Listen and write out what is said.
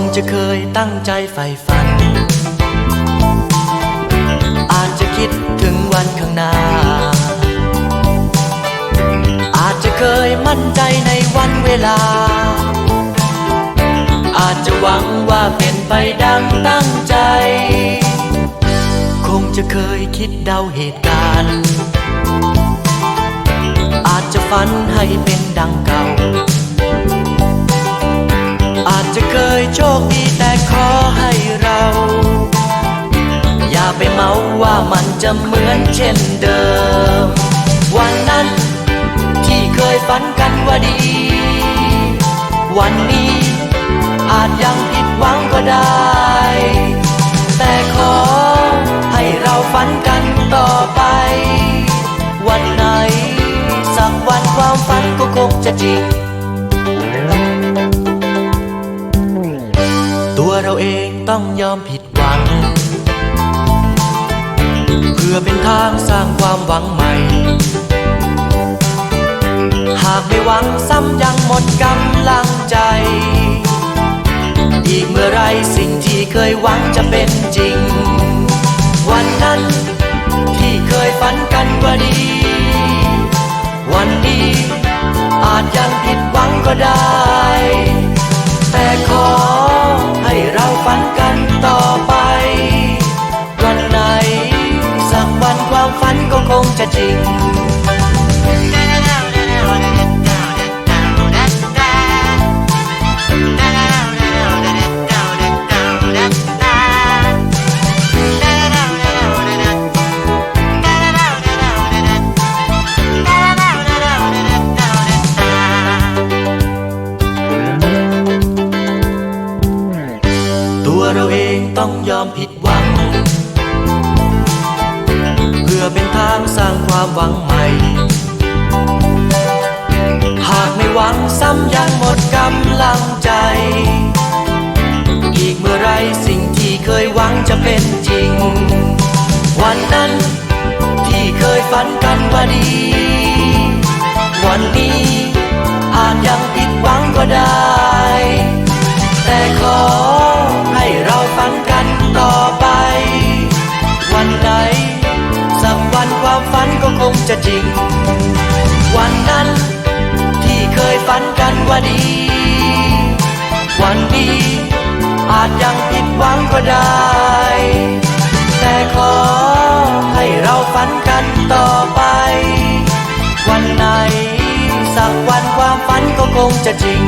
งจะเคยตั้งใจใฝ่ฝัน อาจจะคิดถึงวันข้างหน้า อาจจะเคยมั่นใจในวันเวลา อาจจะหวังว่าเป็นไปดังตั้งใจ คงจะเคยคิดเดาเหตุการณ์ อาจจะฝันให้เป็นดังเก่า จะเคยโชคดีแต่ขอให้เรา อย่าไปเมาว่ามันจะเหมือนเช่นเดิม วันนั้นที่เคยฝันกันว่าดี วันนี้อาจยังผิดหวังก็ได้ แต่ขอให้เราฝันกันต่อไป วันไหน สักวันความฝันก็คงจะจริง เราเองต้องยอมผิดหวัง เพื่อเป็นทางสร้างความหวังใหม่ หากไม่หวังซ้ำยังหมดกำลังใจ อีกเมื่อไรสิ่งที่เคยหวังจะเป็นจริง วันนั้นที่เคยฝันกันว่าดี วันนี้อาจยังผิดหวังก็ได้ จริงตัวเราเองต้องยอมผิดหวัง เพื่อเป็นทางสร้างความหวังใหม่ หากไม่หวังซ้ำยังหมดกำลังใจ อีกเมื่อไรสิ่งที่เคยหวังจะเป็นจริง วันนั้นที่เคยฝันกันว่าดี วันนี้อาจยังผิดหวังก็ได้ จะจริง วันนั้นที่เคยฝันกันว่าดี วันนี้อาจยังผิดหวังก็ได้ แต่ขอให้เราฝันกันต่อไป วันไหนสักวันความฝันก็คงจะจริง